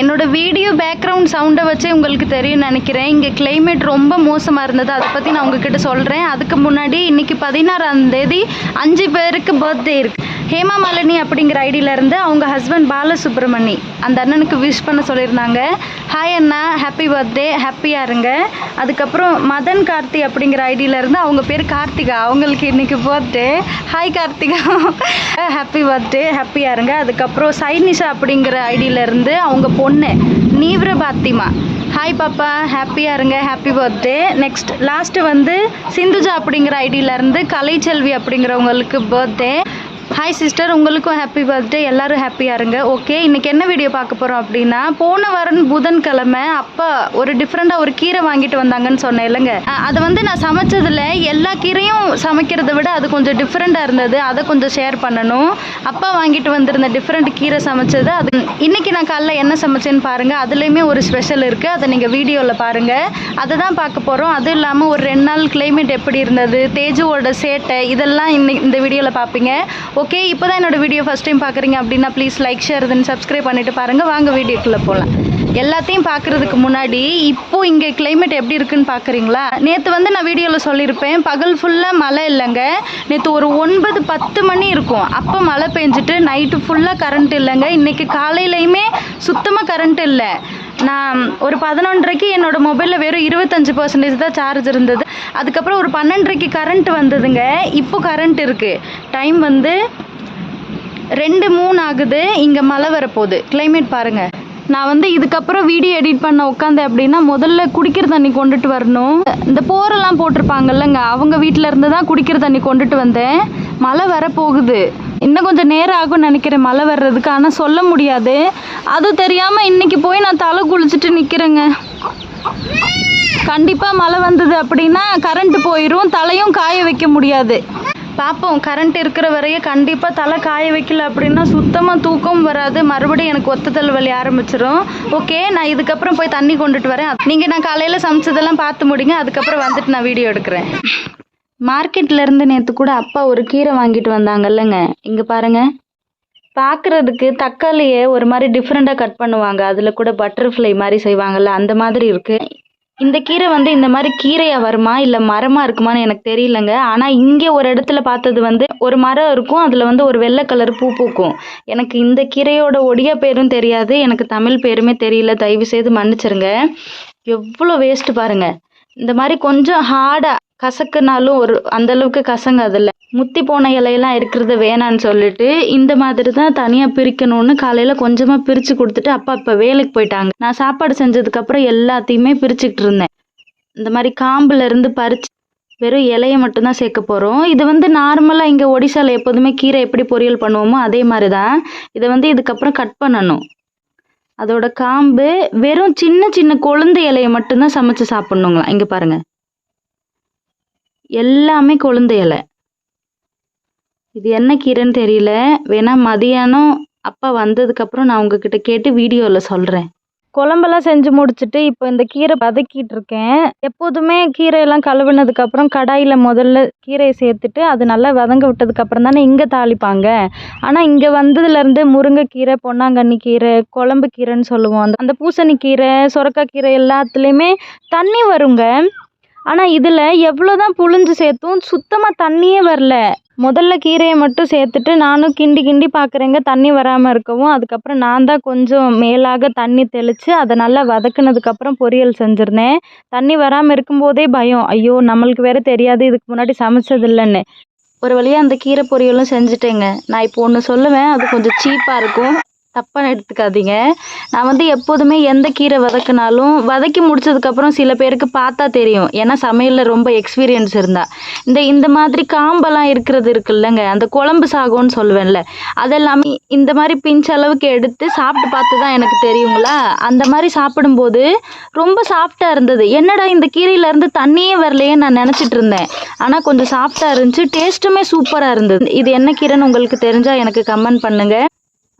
என்னோட video background சவுண்டை வச்சு உங்களுக்கு தெரியும் நினைக்கிறேன். இங்கே கிளைமேட் ரொம்ப மோசமாக இருந்தது. அதை பற்றி நான் உங்ககிட்ட சொல்கிறேன் அதுக்கு முன்னாடி இன்னைக்கு பதினாறாம் தேதி அஞ்சு பேருக்கு பர்த்டே இருக்கு. ஹேமா மாலினி அப்படிங்கிற ஐடியிலேருந்து அவங்க ஹஸ்பண்ட் பாலசுப்ரமணி அந்த அண்ணனுக்கு விஷ் பண்ண சொல்லியிருந்தாங்க. ஹாய் அண்ணா ஹாப்பி பர்த்டே ஹாப்பியாக இருங்க. அதுக்கப்புறம் மதன் கார்த்தி அப்படிங்கிற ஐடியிலேருந்து அவங்க பேர் கார்த்திகா. அவங்களுக்கு இன்னைக்கு birthday hi Karthika. Happy birthday ஹாப்பியாக இருங்க. அதுக்கப்புறம் சைனிஷா அப்படிங்கிற ஐடியிலேருந்து அவங்க பொண்ணு நீவ்ர பாத்திமா ஹாய் பாப்பா ஹாப்பியாக இருங்க ஹாப்பி பர்த்டே நெக்ஸ்ட் லாஸ்ட்டு வந்து சிந்துஜா அப்படிங்கிற ஐடியிலேருந்து கலைச்செல்வி அப்படிங்கிறவங்களுக்கு பர்த்டே ஹாய் சிஸ்டர் உங்களுக்கும் ஹாப்பி பர்த்டே எல்லோரும் ஹாப்பியாக இருங்க. ஓகே இன்றைக்கி என்ன வீடியோ பார்க்க போகிறோம் அப்படின்னா போன வாரம் புதன்கிழமை அப்பா ஒரு டிஃப்ரெண்ட்டாக ஒரு கீரை வாங்கிட்டு வந்தாங்கன்னு சொன்னேன் இல்லைங்க? அதை வந்து நான் சமைச்சதில் எல்லா கீரையும் சமைக்கிறதை விட அது கொஞ்சம் டிஃப்ரெண்ட்டாக இருந்தது. அதை கொஞ்சம் ஷேர் பண்ணணும். அப்பா வாங்கிட்டு வந்திருந்த டிஃப்ரெண்ட் கீரை சமைச்சது. அது இன்றைக்கி நான் காலைல என்ன சமைச்சேன்னு பாருங்கள் அதுலேயுமே ஒரு ஸ்பெஷல் இருக்குது அதை நீங்கள் வீடியோவில் பாருங்கள் அதை தான் பார்க்க போகிறோம் அதுவும் இல்லாமல் ஒரு ரெண்டு நாள் கிளைமேட் எப்படி இருந்தது? தேஜுவோட சேட்டை இதெல்லாம் இன்னைக்கு இந்த வீடியோவில் பார்ப்பீங்க. ஓகே ஓகே இப்போ தான் என்னோடய வீடியோ ஃபஸ்ட் டைம் பார்க்குறீங்க அப்படின்னா please like share then subscribe பண்ணிட்டு பாருங்கள் வாங்க வீடியோக்குள்ளே போகலாம். எல்லாத்தையும் பார்க்குறதுக்கு முன்னாடி இப்போ இங்கே கிளைமேட் எப்படி இருக்குன்னு பார்க்குறீங்களா? நேற்று வந்து நான் வீடியோவில் சொல்லியிருப்பேன் பகல் ஃபுல்லாக மழை இல்லைங்க. நேற்று ஒரு ஒன்பது பத்து மணி இருக்கும். அப்போ மழை பெஞ்சிட்டு நைட்டு ஃபுல்லாக கரண்ட் இல்லைங்க. இன்னைக்கு காலையிலையுமே சுத்தமாக கரண்ட் இல்லை. நான் ஒரு பதினொன்றரைக்கு என்னோடய மொபைலில் வெறும் இருபத்தஞ்சி பர்சன்டேஜ் தான் சார்ஜ் இருந்தது. அதுக்கப்புறம் ஒரு பன்னெண்டரைக்கு கரண்ட் வந்ததுங்க. இப்போ கரண்ட் இருக்குது டைம் வந்து ரெண்டு மூணு ஆகுது. இங்கே மழை வரப்போகுது. கிளைமேட் பாருங்க. நான் வந்து இதுக்கப்புறம் வீடியோ எடிட் பண்ண உட்காந்தேன் அப்படின்னா முதல்ல குடிக்கிற தண்ணி கொண்டுட்டு வரணும். இந்த போரெல்லாம் போட்டிருப்பாங்கல்லங்க. அவங்க வீட்டில் இருந்து தான் குடிக்கிற தண்ணி கொண்டுட்டு வந்தேன். மழை வரப்போகுது. இன்னும் கொஞ்சம் நேரம் ஆகும்னு நினைக்கிறேன் மழை வர்றதுக்கு. ஆனால் சொல்ல முடியாது. அது தெரியாமல் இன்னைக்கு போய் நான் தலை குளிச்சுட்டு நிற்கிறேங்க கண்டிப்பாக மழை வந்தது அப்படின்னா கரண்ட்டு போயிடும் தலையும் காய வைக்க முடியாது. பார்ப்போம் கரண்ட் இருக்கிற வரையே கண்டிப்பாக தலை காய வைக்கல அப்படின்னா சுத்தமாக தூக்கம் வராது. மறுபடியும் எனக்கு ஒத்துதல் வலி ஆரம்பிச்சிடும் ஓகே நான் இதுக்கப்புறம் போய் தண்ணி கொண்டுட்டு வரேன். நீங்கள் நான் காலையில் சமைச்சதெல்லாம் பார்த்து முடிங்க. அதுக்கப்புறம் வந்துட்டு நான் வீடியோ எடுக்கிறேன். மார்க்கெட்ல இருந்து நேற்று கூட அப்பா ஒரு கீரை வாங்கிட்டு வந்தாங்கல்லங்க. இங்கே பாருங்க. பார்க்குறதுக்கு தக்காளியை ஒரு மாதிரி டிஃப்ரெண்ட்டாக கட் பண்ணுவாங்க. அதில் கூட பட்டர்ஃப்ளை மாதிரி செய்வாங்கல்ல அந்த மாதிரி இருக்கு. இந்த கீரை வந்து இந்த மாதிரி கீரையா வருமா இல்லை மரமா இருக்குமான்னு எனக்கு தெரியலங்க. ஆனால் இங்கே ஒரு இடத்துல பார்த்தது வந்து ஒரு மரம் இருக்கும் அதில் வந்து ஒரு வெள்ளை கலர் பூ பூக்கும். எனக்கு இந்த கீரையோட ஒடியா பேரும் தெரியாது எனக்கு தமிழ் பேருமே தெரியல. தயவு செய்து மன்னிச்சிருங்க. எவ்வளோ வேஸ்ட் பாருங்க. இந்த மாதிரி கொஞ்சம் ஹார்டா கசக்குனாலும் ஒரு அந்த அளவுக்கு கசங்க அதில் முத்தி போன இலையெல்லாம் இருக்கிறது வேணான்னு சொல்லிட்டு இந்த மாதிரி தான் தனியாக பிரிக்கணும்னு காலையில் கொஞ்சமாக பிரித்து கொடுத்துட்டு அப்பா இப்போ வேலைக்கு போயிட்டாங்க. நான் சாப்பாடு செஞ்சதுக்கப்புறம் எல்லாத்தையுமே பிரிச்சுக்கிட்டு இருந்தேன். இந்த மாதிரி காம்புலேருந்து பறித்து பறிச்சு வெறும் இலையை மட்டும்தான் சேர்க்க போகிறோம் இது வந்து நார்மலாக இங்கே ஒடிசாவில் எப்போதுமே கீரை எப்படி பொரியல் பண்ணுவோமோ அதே மாதிரி தான். இதை வந்து இதுக்கப்புறம் கட் பண்ணணும். அதோட காம்பு வெறும் சின்ன சின்ன கொழுந்து இலையை மட்டும்தான் சமைச்சு சாப்பிட்ணுங்களா? இங்கே பாருங்கள் எல்லாமே கொழுந்து இலை. இது என்ன கீரைன்னு தெரியல. வேணா மதியானம் அப்பா வந்ததுக்கப்புறம் நான் உங்ககிட்ட கேட்டு வீடியோவில் சொல்கிறேன் குழம்பெல்லாம் செஞ்சு முடிச்சுட்டு இப்போ இந்த கீரை வதக்கிட்டு இருக்கேன். எப்போதுமே கீரையெல்லாம் கழுவுனதுக்கப்புறம் கடாயில் முதல்ல கீரையை சேர்த்துட்டு அது நல்லா வதங்க விட்டதுக்கப்புறம் தானே இங்கே தாளிப்பாங்க. ஆனால் இங்கே வந்ததுலேருந்து முருங்கைக்கீரை பொன்னாங்கண்ணி கீரை குழம்பு கீரைன்னு சொல்லுவோம். அந்த அந்த பூசணிக்கீரை சுரக்காய் கீரை எல்லாத்துலேயுமே தண்ணி வருங்க. ஆனால் இதில் எவ்வளோ தான் புழிஞ்சு சேர்த்தும் சுத்தமாக தண்ணியே வரல. முதல்ல கீரையை மட்டும் சேர்த்துட்டு நானும் கிண்டி கிண்டி பார்க்குறேங்க தண்ணி வராமல் இருக்கவும். அதுக்கப்புறம் நான் தான் கொஞ்சம் மேலாக தண்ணி தெளித்து அதை நல்லா வதக்குனதுக்கப்புறம் பொரியல் செஞ்சுருந்தேன். தண்ணி வராமல் இருக்கும்போதே பயம். ஐயோ நம்மளுக்கு வேறு தெரியாது இதுக்கு முன்னாடி சமைச்சது இல்லைன்னு ஒரு வழியாக அந்த கீரை பொரியலும் செஞ்சுட்டேங்க. நான் இப்போ ஒன்று சொல்லுவேன் அது கொஞ்சம் சீப்பாக இருக்கும். தப்பாக எடுத்துக்காதீங்க. நான் வந்து எப்போதுமே எந்த கீரை வதக்கினாலும் வதக்கி முடிச்சதுக்கப்புறம் சில பேருக்கு பார்த்தா தெரியும். ஏன்னா சமையலில் ரொம்ப எக்ஸ்பீரியன்ஸ் இருந்தால் இந்த இந்த மாதிரி காம்பெல்லாம் இருக்கிறது இருக்குல்லங்க. அந்த குழம்பு சாகம்னு சொல்லுவேன்ல. அதெல்லாமே இந்த மாதிரி பிஞ்ச் அளவுக்கு எடுத்து சாப்பிட்டு பார்த்து தான் எனக்கு தெரியுங்களா? அந்த மாதிரி சாப்பிடும்போது ரொம்ப சாஃப்டாக இருந்தது. என்னடா இந்த கீரையிலேருந்து தண்ணியே வரலையே நான் நினச்சிட்டு இருந்தேன். ஆனால் கொஞ்சம் சாஃப்டாக இருந்துச்சு. டேஸ்ட்டுமே சூப்பராக இருந்தது. இது என்ன கீரைன்னு உங்களுக்கு தெரிஞ்சால் எனக்கு கமெண்ட் பண்ணுங்கள்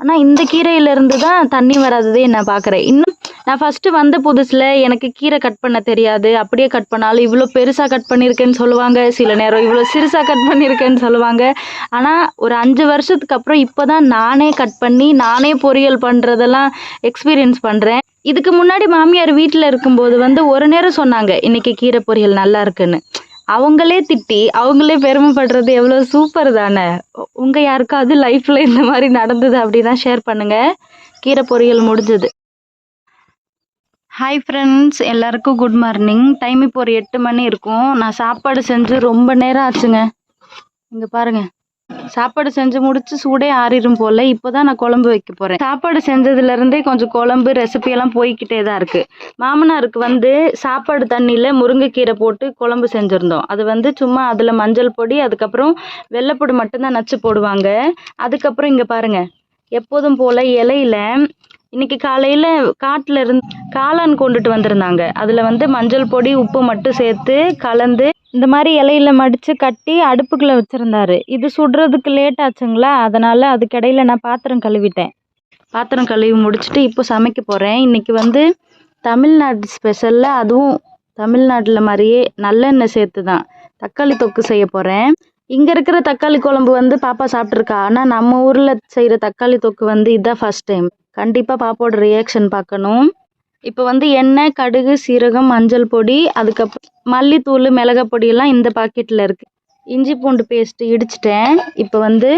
ஆனால் இந்த கீரையிலேருந்து தான் தண்ணி வராததே நான் பார்க்குறேன் இன்னும் நான் ஃபஸ்ட்டு வந்த புதுசில் எனக்கு கீரை கட் பண்ண தெரியாது. அப்படியே கட் பண்ணாலும் இவ்வளோ பெருசாக கட் பண்ணியிருக்கேன்னு சொல்லுவாங்க. சில நேரம் இவ்வளோ சிறுசாக கட் பண்ணியிருக்கேன்னு சொல்லுவாங்க. ஆனால் ஒரு அஞ்சு வருஷத்துக்கு அப்புறம் இப்போ தான் நானே கட் பண்ணி நானே பொரியல் பண்ணுறதெல்லாம் எக்ஸ்பீரியன்ஸ் பண்ணுறேன் இதுக்கு முன்னாடி மாமியார் வீட்டில் இருக்கும்போது வந்து ஒரு நேரம் சொன்னாங்க இன்னைக்கு கீரை பொரியல் நல்லா இருக்குன்னு. அவங்களே திட்டி அவங்களே பெருமைப்படுறது எவ்வளோ சூப்பர் தானே. உங்கள் யாருக்காவது லைஃப்பில் இந்த மாதிரி நடந்தது அப்படின்னா ஷேர் பண்ணுங்கள் கீரை பொரியல் முடிஞ்சது. ஹாய் ஃப்ரெண்ட்ஸ் எல்லாருக்கும் குட் மார்னிங் டைம் இப்போ ஒரு எட்டு மணி இருக்கும். நான் சாப்பாடு செஞ்சு ரொம்ப நேரம் ஆச்சுங்க. இங்கே பாருங்கள் சாப்பாடு செஞ்சு முடிச்சு சூடே ஆறிடும் போல. இப்போதான் நான் குழம்பு வைக்க போறேன். சாப்பாடு செஞ்சதுல இருந்தே கொஞ்சம் குழம்பு ரெசிபி எல்லாம் போய்கிட்டே தான் இருக்கு. மாமனாருக்கு வந்து சாப்பாடு தண்ணியில முருங்கைக்கீரை போட்டு குழம்பு செஞ்சிருந்தோம். அது வந்து சும்மா அதுல மஞ்சள் பொடி அதுக்கப்புறம் வெள்ளைப்பொடி மட்டும்தான் நச்சு போடுவாங்க. அதுக்கப்புறம் இங்க பாருங்க. எப்போதும் போல இலையில இன்னைக்கு காலையில காட்டுல இருந்து காளான் கொண்டுட்டு வந்திருந்தாங்க. அதுல வந்து மஞ்சள் பொடி உப்பு மட்டும் சேர்த்து கலந்து இந்த மாதிரி இலையில மடித்து கட்டி அடுப்புக்குள்ளே வச்சிருந்தாரு. இது சுடுறதுக்கு லேட் ஆச்சுங்களா? அதனால் அதுக்கிடையில நான் பாத்திரம் கழுவிட்டேன். பாத்திரம் கழுவி முடிச்சுட்டு இப்போ சமைக்க போகிறேன் இன்றைக்கி வந்து தமிழ்நாடு ஸ்பெஷலில் அதுவும் தமிழ்நாட்டில் மாதிரியே நல்லெண்ணெய் சேர்த்து தான் தக்காளி தொக்கு செய்ய போகிறேன் இங்கே இருக்கிற தக்காளி குழம்பு வந்து பாப்பா சாப்பிட்ருக்கா ஆனால் நம்ம ஊரில் செய்கிற தக்காளி தொக்கு வந்து இதுதான் ஃபர்ஸ்ட் டைம் கண்டிப்பாக பாப்பாவோட ரியாக்ஷன் பார்க்கணும். இப்போ வந்து எண்ணெய் கடுகு சீரகம் மஞ்சள் பொடி அதுக்கப்புறம் மல்லித்தூள் மிளகாப்பொடியெல்லாம் இந்த பாக்கெட்டில் இருக்குது இஞ்சி பூண்டு பேஸ்ட்டு இடிச்சிட்டேன். இப்போ வந்து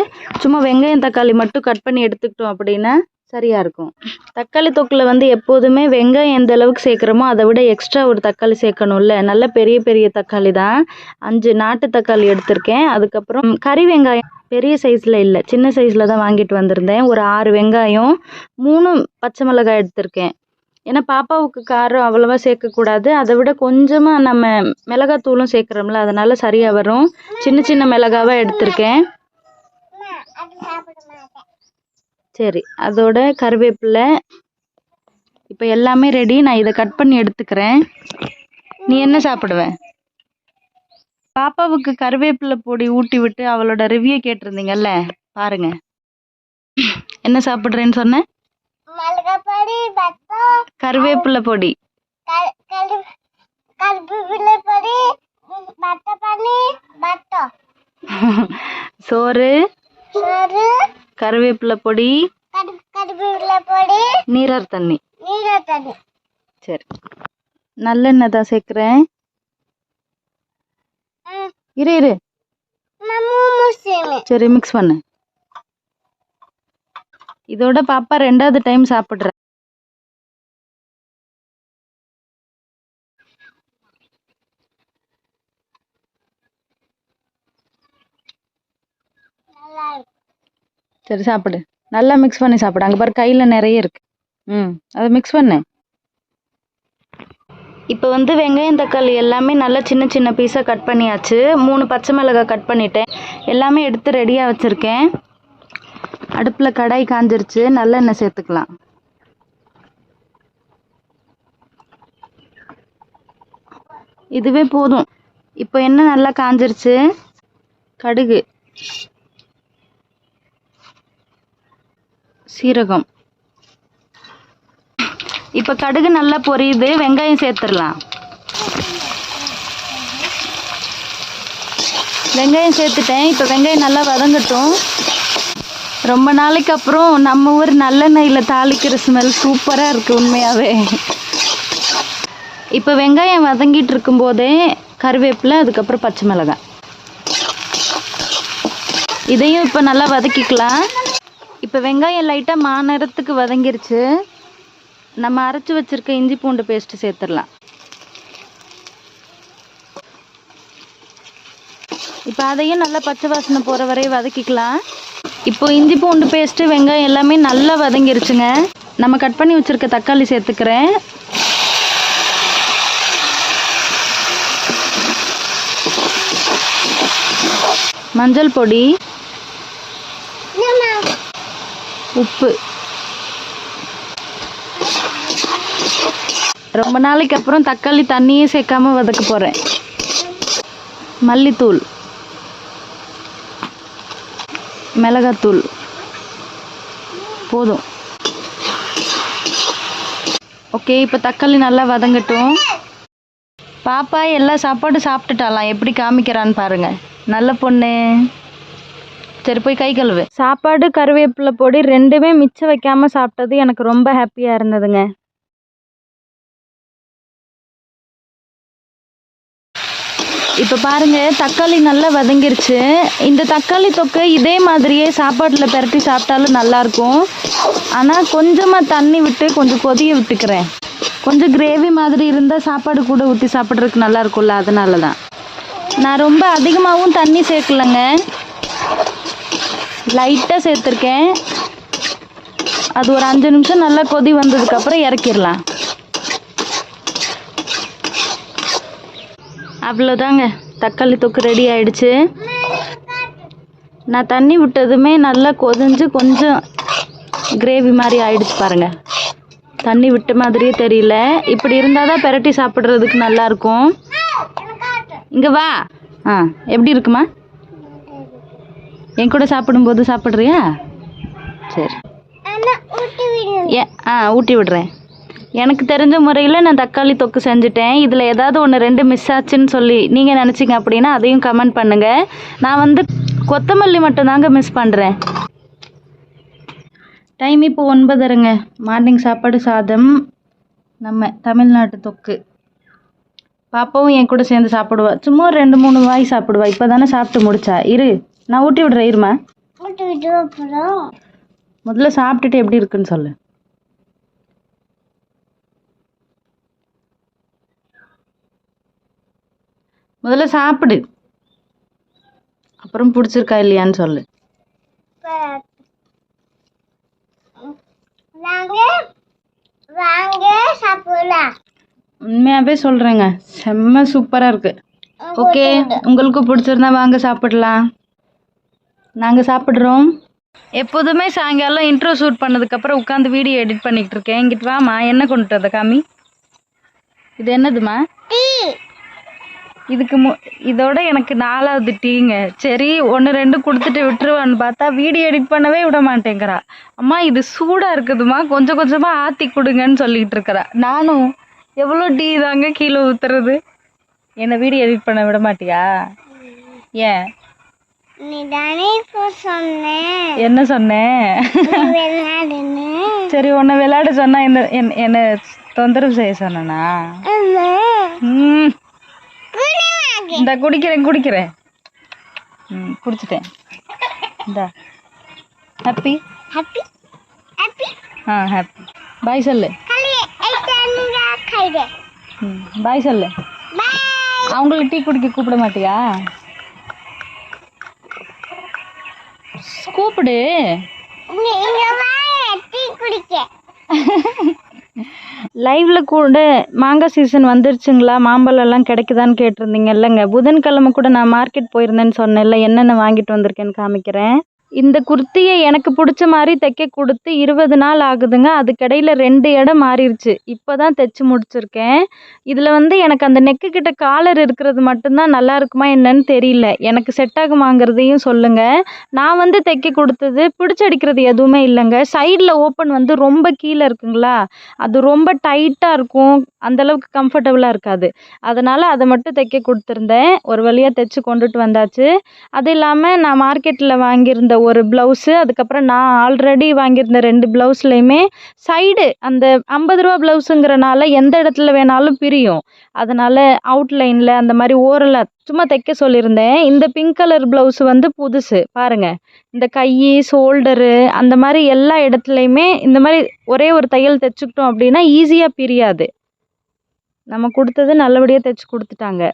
சும்மா வெங்காயம் தக்காளி மட்டும் கட் பண்ணி எடுத்துக்கிட்டோம் அப்படின்னா சரியாக இருக்கும். தக்காளி தொக்கில் வந்து எப்போதுமே வெங்காயம் எந்த அளவுக்கு சேர்க்குறோமோ அதை விட எக்ஸ்ட்ரா ஒரு தக்காளி சேர்க்கணும்ல. நல்ல பெரிய பெரிய தக்காளி தான். அஞ்சு நாட்டு தக்காளி எடுத்திருக்கேன். அதுக்கப்புறம் கறி வெங்காயம் பெரிய சைஸில் இல்லை. சின்ன சைஸில் தான் வாங்கிட்டு வந்திருந்தேன். ஒரு ஆறு வெங்காயம் மூணு பச்சை மிளகாய் எடுத்திருக்கேன். ஏன்னா பாப்பாவுக்கு காரம் அவ்வளோவா சேர்க்கக்கூடாது அதை விட கொஞ்சமாக நம்ம மிளகாத்தூளும் சேர்க்குறோம்ல அதனால சரியாக வரும். சின்ன சின்ன மிளகாவாக எடுத்திருக்கேன். சரி அதோட கருவேப்பிலை. இப்போ எல்லாமே ரெடி நான் இதை கட் பண்ணி எடுத்துக்கிறேன். நீ என்ன சாப்பிடுவ? பாப்பாவுக்கு கருவேப்பிலை பொடி ஊட்டி விட்டு அவளோட ரிவ்யூ கேட்டிருந்தீங்கல்ல பாருங்க. என்ன சாப்பிட்றேன்னு சொன்னேன் கருவேப்பிலை பொடி. சோறு. சோறு. கருவேப்பிலை பொடி. நீரார் தண்ணி. தண்ணி. சரி. நல்லெண்ணெய் தான் சேர்க்குறேன். இரு இரு. சரி மிக்ஸ் பண்ணு. இதோட பாப்பா ரெண்டாவது டைம் சாப்பிட்ற. சரி சாப்பிடு. நல்லா மிக்ஸ் பண்ணி சாப்பிடு. அங்கே பாரு கையில் நிறைய இருக்கு. ம் அதை மிக்ஸ் பண்ணு. இப்போ வந்து வெங்காயம் தக்காளி எல்லாமே நல்லா சின்ன சின்ன பீஸாக கட் பண்ணியாச்சு. மூணு பச்சை மிளகாய் கட் பண்ணிட்டேன். எல்லாமே எடுத்து ரெடியாக வச்சுருக்கேன். அடுப்பில் கடாய் காஞ்சிருச்சு நல்லெண்ணெய் சேர்த்துக்கலாம். இதுவே போதும். இப்போ என்ன நல்லா காஞ்சிருச்சு. கடுகு. சீரகம். இப்போ கடுகு நல்லா பொரியுது வெங்காயம் சேர்த்துடலாம். வெங்காயம் சேர்த்துட்டேன். இப்போ வெங்காயம் நல்லா வதங்கட்டும். ரொம்ப நாளைக்கு அப்புறம் நம்ம ஊர் நல்லெண்ணெயில் தாளிக்கிற ஸ்மெல் சூப்பராக இருக்குது உண்மையாகவே இப்போ வெங்காயம் வதங்கிட்டு இருக்கும்போதே கருவேப்பிலை அதுக்கப்புறம் பச்சை மிளகாய். இதையும் இப்போ நல்லா வதக்கிக்கலாம். இப்போ வெங்காயம் லைட்டாக மாநிறத்துக்கு வதங்கிருச்சு. நம்ம அரைச்சி வச்சிருக்க இஞ்சி பூண்டு பேஸ்ட்டு சேர்த்துடலாம். இப்போ அதையும் நல்லா பச்சை வாசனை போகிற வரையும் வதக்கிக்கலாம். இப்போ இஞ்சி பூண்டு பேஸ்ட்டு வெங்காயம் எல்லாமே நல்லா வதங்கிருச்சுங்க. நம்ம கட் பண்ணி வச்சுருக்க தக்காளி சேர்த்துக்கிறேன். மஞ்சள் பொடி. உப்பு. ரொம்ப நாளைக்கு அப்புறம் தக்காளி தண்ணியே சேர்க்காம வதக்க போகிறேன் மல்லித்தூள். மிளகாத்தூள். போதும். ஓகே இப்போ தக்காளி நல்லா வதங்கட்டும். பாப்பா எல்லா சாப்பாடும் சாப்பிட்டுட்டாலாம் எப்படி காமிக்கிறான்னு பாருங்க. நல்ல பொண்ணு. சரி போய் கை கழுவு. சாப்பாடு கருவேப்பிலை பொடி ரெண்டுமே மிச்சம் வைக்காமல் சாப்பிட்டது எனக்கு ரொம்ப ஹாப்பியாக இருந்ததுங்க. இப்போ பாருங்க தக்காளி நல்லா வதங்கிருச்சு. இந்த தக்காளி தொக்கை இதே மாதிரியே சாப்பாட்டில் பரட்டி சாப்பிட்டாலும் நல்லாயிருக்கும் ஆனால் கொஞ்சமாக தண்ணி விட்டு கொஞ்சம் கொதிய விட்டுக்கிறேன். கொஞ்சம் கிரேவி மாதிரி இருந்தால் சாப்பாடு கூட ஊற்றி சாப்பிட்றதுக்கு நல்லாயிருக்கும்ல அதனால தான் நான் ரொம்ப அதிகமாகவும் தண்ணி சேர்க்கலைங்க. லைட்டாக சேர்த்துருக்கேன். அது ஒரு அஞ்சு நிமிஷம் நல்லா கொதி வந்ததுக்கப்புறம் இறக்கிடலாம். அவ்வளோதாங்க தக்காளி தொக்கு ரெடி ஆயிடுச்சு. நான் தண்ணி விட்டதுமே நல்லா கொதிஞ்சு கொஞ்சம் கிரேவி மாதிரி ஆயிடுச்சு பாருங்க. தண்ணி விட்ட மாதிரியே தெரியல. இப்படி இருந்தால் தான் பெரட்டி சாப்பிட்றதுக்கு நல்லா இருக்கும். இங்கே வா. ஆ எப்படி இருக்குமா? என் கூட சாப்பிடும்போது சாப்பிட்றியா? சரி. ஏ ஆ ஊட்டி விடுறேன். எனக்கு தெரிஞ்ச முறையில் நான் தக்காளி தொக்கு செஞ்சுட்டேன். இதில் ஏதாவது ஒன்று ரெண்டு மிஸ் ஆச்சுன்னு சொல்லி நீங்கள் நினச்சிங்க அப்படின்னா அதையும் கமெண்ட் பண்ணுங்கள் நான் வந்து கொத்தமல்லி மட்டும்தாங்க மிஸ் பண்ணுறேன் டைம் இப்போ ஒன்பதரைங்க. மார்னிங் சாப்பாடு சாதம் நம்ம தமிழ்நாட்டு தொக்கு. பாப்பாவும் என் கூட சேர்ந்து சாப்பிடுவா. சும்மா ரெண்டு மூணு வாய் சாப்பிடுவா. இப்போ தானே சாப்பிட்டு முடிச்சா. இரு நான் ஊட்டி விடுறேன் இருமா. முதல்ல சாப்பிட்டுட்டு எப்படி இருக்குன்னு சொல்லு. முதல்ல சாப்பிடு. அப்புறம் பிடிச்சிருக்கா இல்லையான்னு சொல்லு. உண்மையாகவே சொல்கிறேங்க செம்ம சூப்பராக இருக்கு. ஓகே உங்களுக்கு பிடிச்சிருந்தா வாங்க சாப்பிடலாம். நாங்கள் சாப்பிட்றோம். எப்போதுமே சாயங்காலம் இன்ட்ரோ ஷூட் பண்ணதுக்கப்புறம் உட்காந்து வீடியோ எடிட் பண்ணிக்கிட்டு இருக்கேன். இங்கிட்டு வாமா என்ன கொண்டுட்டு வந்த காமி? இது என்னதுமா டீ. இதுக்கு மு இதோட எனக்கு நாலாவது டீங்க. சரி ஒன்று ரெண்டு கொடுத்துட்டு விட்டுருவான்னு பார்த்தா வீடியோ எடிட் பண்ணவே விட மாட்டேங்கிறா. அம்மா இது சூடாக இருக்குதுமா கொஞ்சம் கொஞ்சமாக ஆற்றி கொடுங்கன்னு சொல்லிட்டு இருக்கிறா. நானும் எவ்வளோ டீ தாங்க கீழே ஊற்றுறது என்னை வீடியோ எடிட் பண்ண விட மாட்டியா? ஏன்? என்ன சொன்னேன் சரி உன்னை விளையாட சொன்னா என்ன என்- என்னை தொந்தரவு செய்ய சொன்னனா? ஆமா. ம். இந்த குடிக்கிறேன் குடிக்கிறேன். ம் குடிச்சிட்டேன். இந்தா. Happy Happy? Happy? ஆ ஹாப்பி பாய் சொல்லு. ம் பாய் சொல்லு. பை அவங்கள டீ குடிக்க கூப்பிட மாட்டியா? கூப்பிடு. நீங்க வாங்க டீ குடிக்க. லைவ்ல கூட மாங்காய் சீசன் வந்துருச்சுங்களா? மாம்பழம் எல்லாம் கிடைக்குதான்னு கேட்டிருந்தீங்க இல்லைங்க. புதன்கிழமை கூட நான் மார்க்கெட் போயிருந்தேன்னு சொன்னேன்ல என்னென்ன வாங்கிட்டு வந்திருக்கேன்னு காமிக்கிறேன். இந்த குர்த்தியை எனக்கு பிடிச்ச மாதிரி தைக்க கொடுத்து இருபது நாள் ஆகுதுங்க. அதுக்கிடையில் ரெண்டு இடம் மாறிடுச்சு இப்போ தான் தைச்சி முடிச்சிருக்கேன். இதில் வந்து எனக்கு அந்த நெக்கு கிட்ட காலர் இருக்கிறது மட்டும்தான் நல்லா இருக்குமா என்னன்னு தெரியல. எனக்கு செட் ஆகுமாங்கிறதையும் சொல்லுங்கள் நான் வந்து தைக்க கொடுத்தது பிடிச்சடிக்கிறது எதுவுமே இல்லைங்க. சைடில் ஓப்பன் வந்து ரொம்ப கீழே இருக்குங்களா? அது ரொம்ப டைட்டாக இருக்கும். அந்தளவுக்கு கம்ஃபர்டபுளாக இருக்காது. அதனால் அதை மட்டும் தைக்க கொடுத்துருந்தேன். ஒரு வழியாக தைச்சி கொண்டுட்டு வந்தாச்சு. அது இல்லாமல் நான் மார்க்கெட்டில் வாங்கியிருந்த ஒரு ப்ளவுஸு அதுக்கப்புறம் நான் ஆல்ரெடி வாங்கியிருந்த ரெண்டு ப்ளவுஸ்லையுமே சைடு அந்த ஐம்பது ரூபா ப்ளவுஸுங்கிறனால எந்த இடத்துல வேணாலும் பிரியும். அதனால் அவுட்லைனில் அந்த மாதிரி ஓரலாக சும்மா தைக்க சொல்லியிருந்தேன். இந்த பிங்க் கலர் ப்ளவுஸ் வந்து புதுசு பாருங்கள் இந்த கை ஷோல்டரு அந்த மாதிரி எல்லா இடத்துலையுமே இந்த மாதிரி ஒரே ஒரு தையல் தைச்சுக்கிட்டோம் அப்படின்னா ஈஸியாக பிரியாது. நம்ம கொடுத்தது நல்லபடியாக தைச்சி கொடுத்துட்டாங்க.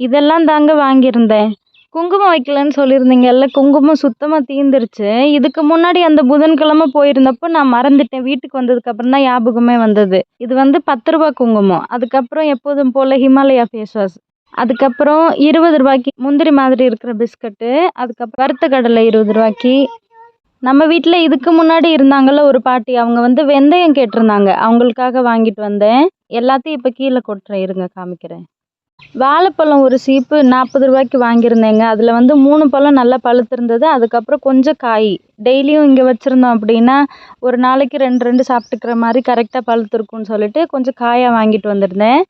இதெல்லாம் தாங்க வாங்கியிருந்தேன். குங்குமம் வைக்கலன்னு சொல்லியிருந்தீங்கல்ல குங்குமம் சுத்தமாக தீந்துருச்சு இதுக்கு முன்னாடி அந்த புதன்கிழமை போயிருந்தப்போ நான் மறந்துட்டேன். வீட்டுக்கு வந்ததுக்கப்புறம் தான் ஞாபகமே வந்தது. இது வந்து பத்து ரூபா குங்குமம். அதுக்கப்புறம் எப்போதும் போல் ஹிமாலயா ஃபேஸ் வாஷ் அதுக்கப்புறம் இருபது ரூபாய்க்கு முந்திரி மாதிரி இருக்கிற பிஸ்கட்டு. அதுக்கப்புறம் வறுத்த கடலை இருபது ரூபாய்க்கு. நம்ம வீட்டில் இதுக்கு முன்னாடி இருந்தாங்கல்ல ஒரு பாட்டி. அவங்க வந்து வெந்தயம் கேட்டிருந்தாங்க. அவங்களுக்காக வாங்கிட்டு வந்தேன். எல்லாத்தையும் இப்போ கீழே கொட்டுறேன். இருங்க காமிக்கிறேன். வாழைப்பழம் ஒரு சீப்பு நாற்பது ரூபாய்க்கு வாங்கியிருந்தேங்க. அதில் வந்து மூணு பழம் நல்லா பழுத்திருந்தது. அதுக்கப்புறம் கொஞ்சம் காய். டெய்லியும் இங்கே வச்சுருந்தோம் அப்படின்னா ஒரு நாளைக்கு ரெண்டு ரெண்டு சாப்பிட்டுக்கிற மாதிரி கரெக்டாக பழுத்திருக்கும்னு சொல்லிட்டு கொஞ்சம் காயாக வாங்கிட்டு வந்திருந்தேன்.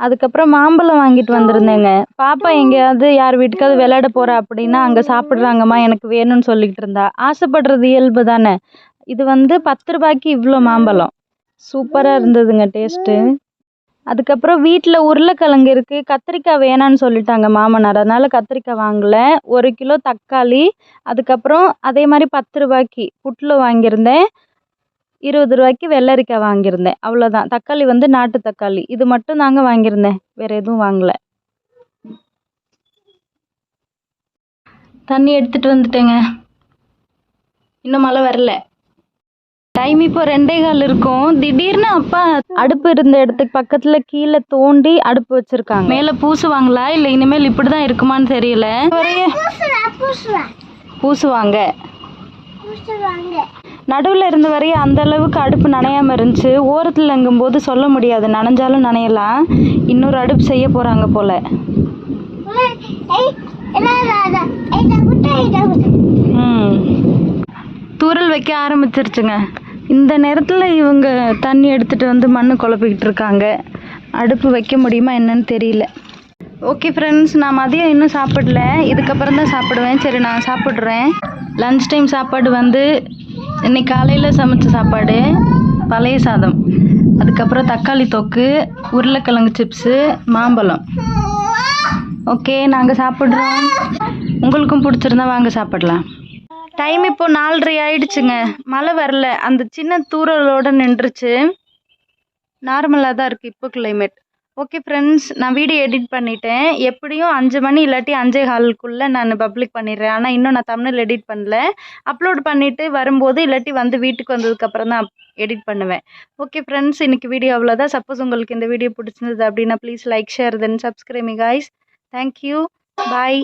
அதுக்கப்புறம் மாம்பழம் வாங்கிட்டு வந்திருந்தேங்க. பாப்பா எங்கேயாவது யார் வீட்டுக்காவது விளையாட போகிறா அப்படின்னா அங்கே சாப்பிட்றாங்கம்மா எனக்கு வேணும்னு சொல்லிக்கிட்டு இருந்தா. ஆசைப்படுறது இயல்பு தானே. இது வந்து பத்து ரூபாய்க்கு இவ்வளோ மாம்பழம். சூப்பராக இருந்ததுங்க டேஸ்ட்டு. அதுக்கப்புறம் வீட்டில் உருளைக்கிழங்கு இருக்குது கத்திரிக்காய் வேணான்னு சொல்லிட்டாங்க மாமனார். அதனால் கத்திரிக்காய் வாங்கலை. ஒரு கிலோ தக்காளி அதுக்கப்புறம் அதே மாதிரி பத்து ரூபாய்க்கு புட்டில் வாங்கியிருந்தேன். இருபது ரூபாய்க்கு வெள்ளரிக்காய் வாங்கியிருந்தேன். அவ்வளோதான் தக்காளி வந்து நாட்டு தக்காளி. இது மட்டும் தாங்க வாங்கியிருந்தேன். வேறு எதுவும் வாங்கலை. தண்ணி எடுத்துகிட்டு வந்துட்டேங்க. இன்னும் மழை வரல. டைம் இப்போ ரெண்டே கால் இருக்கும். திடீர்னு அப்பா அடுப்பு இருந்த இடத்துக்கு பக்கத்துல கீழே தோண்டி அடுப்பு வச்சிருக்காங்க. மேல பூசுவாங்களா இல்ல இனிமேல் இப்படிதான் இருக்குமான்னு தெரியல. வரைய பூசுவாங்க. பூசுவாங்க நடுவில் இருந்த வரைய அந்த அளவுக்கு அடுப்பு நனையாம இருந்துச்சு. ஓரத்தில் எங்கும்போது சொல்ல முடியாது. நனைஞ்சாலும் நனையலாம். இன்னொரு அடுப்பு செய்ய போறாங்க போல. ம். தூரல் வைக்க ஆரம்பிச்சிருச்சுங்க. இந்த நேரத்தில் இவங்க தண்ணி எடுத்துகிட்டு வந்து மண் குழப்பிக்கிட்டு இருக்காங்க. அடுப்பு வைக்க முடியுமா என்னன்னு தெரியல. ஓகே ஃப்ரெண்ட்ஸ் நான் மதியம் இன்னும் சாப்பிடல. இதுக்கப்புறம் தான் சாப்பிடுவேன். சரி நான் சாப்பிட்றேன். லன்ச் டைம் சாப்பாடு வந்து இன்னைக்கு காலையில் சமைச்ச சாப்பாடு பழைய சாதம். அதுக்கப்புறம் தக்காளி தொக்கு உருளைக்கிழங்கு சிப்ஸு மாம்பழம். ஓகே நாங்கள் சாப்பிட்றோம். உங்களுக்கும் பிடிச்சிருந்தா வாங்க சாப்பிடலாம். டைம் இப்போ நாலரை ஆயிடுச்சுங்க. மழை வரல. அந்த சின்ன தூரலோட நின்றுச்சு. நார்மலாக தான் இருக்குது இப்போ கிளைமேட் ஓகே ஃப்ரெண்ட்ஸ் நான் வீடியோ எடிட் பண்ணிட்டேன். எப்படியும் அஞ்சு மணி இல்லாட்டி அஞ்சே காலுக்குள்ளே நான் பப்ளிக் பண்ணிடுறேன். ஆனால் இன்னும் நான் தமிழில் எடிட் பண்ணல. அப்லோட் பண்ணிவிட்டு வரும்போது இல்லாட்டி வந்து வீட்டுக்கு வந்ததுக்கப்புறம் தான் எடிட் பண்ணுவேன். ஓகே ஃப்ரெண்ட்ஸ் இன்னைக்கு வீடியோ அவ்வளோதான் சப்போஸ் உங்களுக்கு இந்த வீடியோ பிடிச்சிருந்தது அப்படின்னா please like share then subscribing guys thank you bye